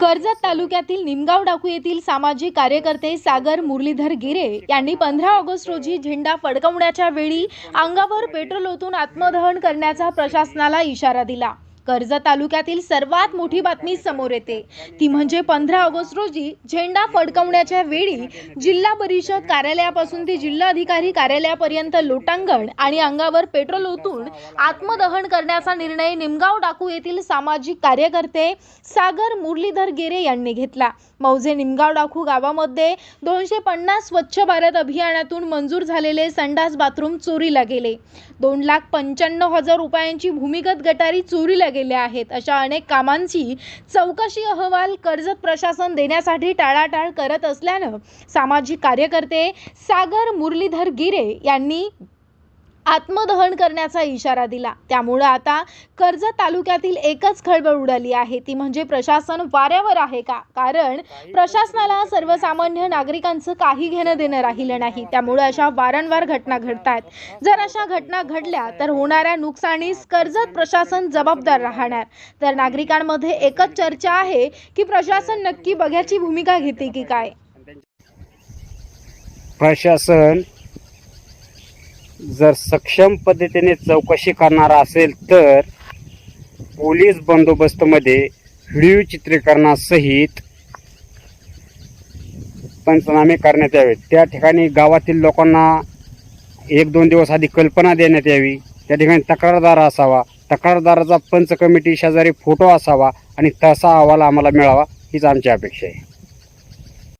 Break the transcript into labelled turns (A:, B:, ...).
A: कर्जत तालुक्यातील निमगाव डाकू येथील सामाजिक कार्यकर्ते सागर मुरलीधर गिरे यांनी पंधरा ऑगस्ट रोजी झेंडा फडकवण्याच्या वेळी अंगावर पेट्रोल ओतून आत्मदहन करण्याचा प्रशासनाला इशारा दिला. कर्जत तालुक्यातील सर्वात मोठी बातमी समोर येते. ती म्हणजे पंधरा ऑगस्ट रोजी झेंडा फडकवण्याच्या वेळी जिल्हा परिषद कार्यालयापासून ते जिल्हाधिकारी कार्यालयापर्यंत लोटांगण आणि अंगावर पेट्रोल ओतून आत्मदहन करण्याचा निर्णय निमगाव डाकू येथील सामाजिक कार्यकर्ते सागर मुरलीधर गेरे यांनी घेतला. मौजे निमगाव डाकू गावामध्ये दोनशे पन्नास स्वच्छ भारत अभियानातून मंजूर झालेले संडास बाथरूम चोरीला गेले. दोन लाख पंच्याण्णव हजार रुपयांची भूमिगत गटारी चोरीला गेल्या आहेत. अशा अनेक कामांची चौकशी अहवाल कर्जत प्रशासन देण्यासाठी टाळाटाळ करत असल्यानं सामाजिक कार्यकर्ते सागर मुरलीधर गिरे यांनी आत्मदहन करण्याचा इशारा दिला. त्यामुळं आता कर्जत तालुक्यातील एकच खळबळ उडाली आहे. ती म्हणजे प्रशासन वाऱ्यावर आहे का? कारण प्रशासनाला सर्वसामान्य नागरिकांचं काही घेणं देणं राहिलं नाही. त्यामुळे अशा वारंवार घटना घडत आहेत जर अशा घटना घडल्या तर होणाऱ्या नुकसानीस कर्जत प्रशासन जबाबदार राहणार. तर नागरिकांमध्ये एकच चर्चा आहे की प्रशासन नक्की बघ्याची भूमिका घेते की काय?
B: प्रशासन जर सक्षम पद्धतीने चौकशी करणारा असेल तर पोलीस बंदोबस्तमध्ये व्हिडिओ चित्रीकरणासहित पंचनामे करण्यात यावेत. त्या ठिकाणी गावातील लोकांना एक दोन दिवस आधी कल्पना देण्यात यावी. त्या ठिकाणी तक्रारदार असावा. तक्रारदाराचा पंच कमिटी शेजारी फोटो असावा आणि तसा अहवाल आम्हाला मिळावा हीच आमची अपेक्षा आहे.